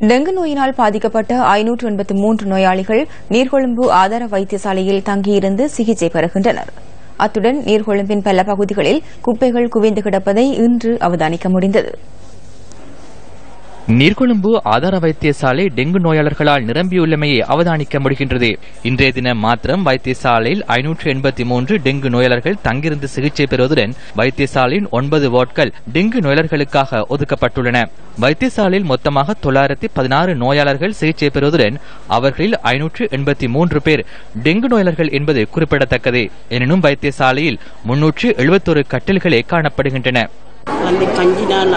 Dengue நோயினால் பாதிக்கப்பட்ட ஐநூற்று எண்பத்து மூன்று நோயாளிகள் நீர்கொழும்பு ஆதார வைத்தியசாலையில் தங்கியிருந்து சிகிச்சை பெறுகின்றனர். அத்துடன் நீர்கொழும்பின் பல பகுதிகளில் குப்பைகள் குவிந்து கிடப்பதை இன்று அவதானிக்க முடிந்தது. நீர்கொழும்பு ஆதார வைத்தியசாலை டெங்கு நோயாளர்களால் நிரம்பியுள்ளமையை அவதானிக்க முடிகின்றது. இன்றைய தினம் மாத்திரம் வைத்தியசாலையில் ஐநூற்று எண்பத்தி மூன்று டெங்கு நோயாளர்கள் தங்கியிருந்து சிகிச்சை பெறுவதுடன் வைத்தியசாலையின் ஒன்பது வார்டுகள் டெங்கு நோயாளர்களுக்காக ஒதுக்கப்பட்டுள்ளன. வைத்தியசாலையில் மொத்தமாக தொள்ளாயிரத்தி பதினாறு நோயாளர்கள் சிகிச்சை பெறுவதுடன் அவர்களில் ஐநூற்று எண்பத்தி மூன்று பேர் டெங்கு நோயாளர்கள் என்பது குறிப்பிடத்தக்கது. எனினும் வைத்தியசாலையில் முன்னூற்று எழுபத்தொரு கட்டில்களே காணப்படுகின்றன. அந்த கஞ்சி நாள்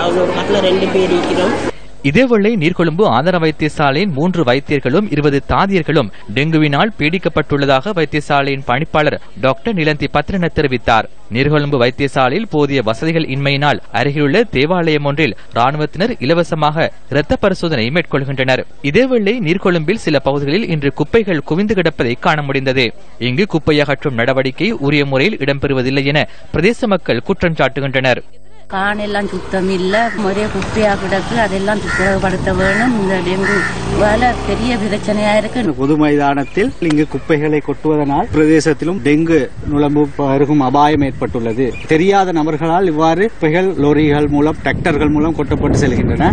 ரெண்டு பேர் இருக்கிறோம். இதேவேளை நீர்கொழும்பு ஆதார வைத்தியசாலையின் மூன்று வைத்தியர்களும் இருபது தாதியர்களும் டெங்குவினால் பீடிக்கப்பட்டுள்ளதாக வைத்தியசாலையின் பணிப்பாளர் டாக்டர் நிலந்தி பத்ரன தெரிவித்தார். நீர்கொழும்பு வைத்தியசாலையில் போதிய வசதிகள் இன்மையினால் அருகிலுள்ள தேவாலயம் ஒன்றில் ராணுவத்தினர் இலவசமாக இரத்த பரிசோதனை மேற்கொள்கின்றனர். இதேவேளை நீர்கொழும்பில் சில பகுதிகளில் இன்று குப்பைகள் குவிந்து கிடப்பதை காண முடிந்தது. இங்கு குப்பை அகற்றும் நடவடிக்கை உரிய முறையில் இடம்பெறுவதில்லை என பிரதேச மக்கள் குற்றம் சாட்டுகின்றனர். காணெல்லாம் சுத்தம் இல்லை ஒரே குப்பையா கிடக்கு. அதெல்லாம் சுத்தப்படுத்த வேணும் இந்த டெங்கு வேலை பெரிய பிரச்சனையா இருக்கு. பொது மைதானத்தில் இங்கு குப்பைகளை கொட்டுவதனால் பிரதேசத்திலும் டெங்கு நுழம்பு பருகும் அபாயம் ஏற்பட்டுள்ளது. தெரியாத நபர்களால் இவ்வாறு குப்பைகள் லோரிகள் மூலம் டிராக்டர்கள் மூலம் கொட்டப்பட்டு செல்கின்றன.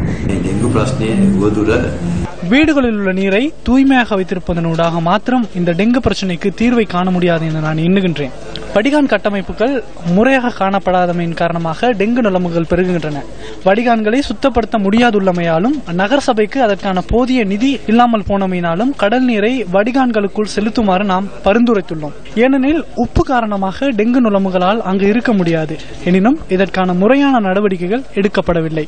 வீடுகளில் உள்ள நீரை தூய்மையாக வைத்திருப்பதன் ஊடாக மாத்திரம் இந்த டெங்கு பிரச்சனைக்கு தீர்வை காண முடியாது என நான் எண்ணுகின்றேன். வடிகான் கட்டமைப்புகள் முறையாக காணப்படாதமையின் காரணமாக டெங்கு நிலைமைகள் பெருகுகின்றன வடிகான்களை சுத்தப்படுத்த முடியாதுள்ளமையாலும் நகரசபைக்கு அதற்கான போதிய நிதி இல்லாமல் போனமையினாலும் கடல் நீரை வடிகான்களுக்குள் செலுத்துமாறு நாம் பரிந்துரைத்துள்ளோம் ஏனெனில் உப்பு காரணமாக டெங்கு நுழம்புகளால் அங்கு இருக்க முடியாது எனினும் இதற்கான முறையான நடவடிக்கைகள் எடுக்கப்படவில்லை